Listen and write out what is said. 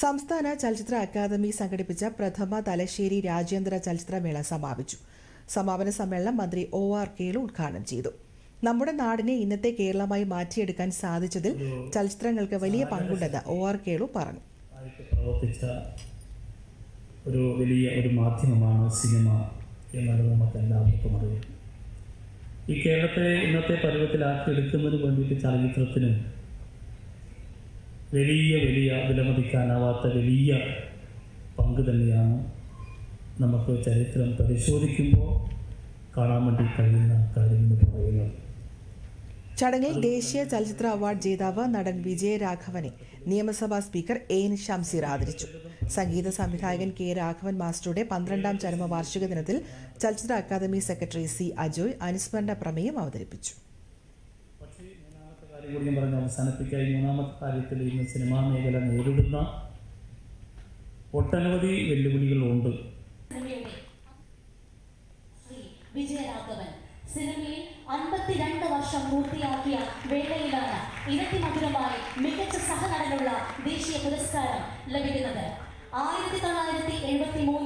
സംസ്ഥാന ചലച്ചിത്ര അക്കാദമി സംഘടിപ്പിച്ച പ്രഥമ തലശ്ശേരി രാജ്യാന്തര ചലച്ചിത്രമേള സമാപിച്ചു. സമാപന സമ്മേളനം മന്ത്രി ഒ ആർ കേളു ഉദ്ഘാടനം ചെയ്തു. നമ്മുടെ നാടിനെ ഇന്നത്തെ കേരളമായി മാറ്റിയെടുക്കാൻ സാധിച്ചതിൽ ചലച്ചിത്രങ്ങൾക്ക് വലിയ പങ്കുണ്ടെന്ന് ഒ ആർ കേളു പറഞ്ഞു. ഒരു വലിയ ഒരു മാധ്യമമാണ് സിനിമ എന്നുള്ളത് നമുക്ക് എല്ലാവർക്കും അറിയാം. ഈ കേരളത്തെ ഇന്നത്തെ പരുവത്തിലാക്കി എടുക്കുന്നതിന് വേണ്ടിയിട്ട് ചലച്ചിത്രത്തിനും വലിയ വലിയ വിലമതിക്കാനാവാത്ത വലിയ പങ്ക് തന്നെയാണ് നമുക്ക് ചരിത്രം പരിശോധിക്കുമ്പോൾ കാണാൻ വേണ്ടി കഴിയുന്ന കാര്യം എന്ന് പറയുന്നത്. ചടങ്ങിൽ ദേശീയ ചലച്ചിത്ര അവാർഡ് ജേതാവ് നടൻ വിജയരാഘവനെ നിയമസഭാ സ്പീക്കർ എ എൻ ഷംസീർ ആദരിച്ചു. സംഗീത സംവിധായകൻ കെ രാഘവൻ മാസ്റ്ററുടെ പന്ത്രണ്ടാം ചരമവാർഷിക ദിനത്തിൽ ചലച്ചിത്ര അക്കാദമി സെക്രട്ടറി സി അജോയ് അനുസ്മരണ പ്രമേയം അവതരിപ്പിച്ചു. അവസാനിപ്പിക്കുക. മൂന്നാമത്തെ കാര്യത്തിൽ ഇന്ന് സിനിമാ മേഖല നേരിടുന്ന ഒട്ടനവധി വെല്ലുവിളികളുണ്ട്. വിജയരാഘവൻ സിനിമയിൽ അൻപത്തിരണ്ട് മികച്ച സഹനടനുള്ള ദേശീയ പുരസ്കാരം ലഭിക്കുന്നത്. ആയിരത്തി തൊള്ളായിരത്തി എഴുപത്തി മൂന്നിൽ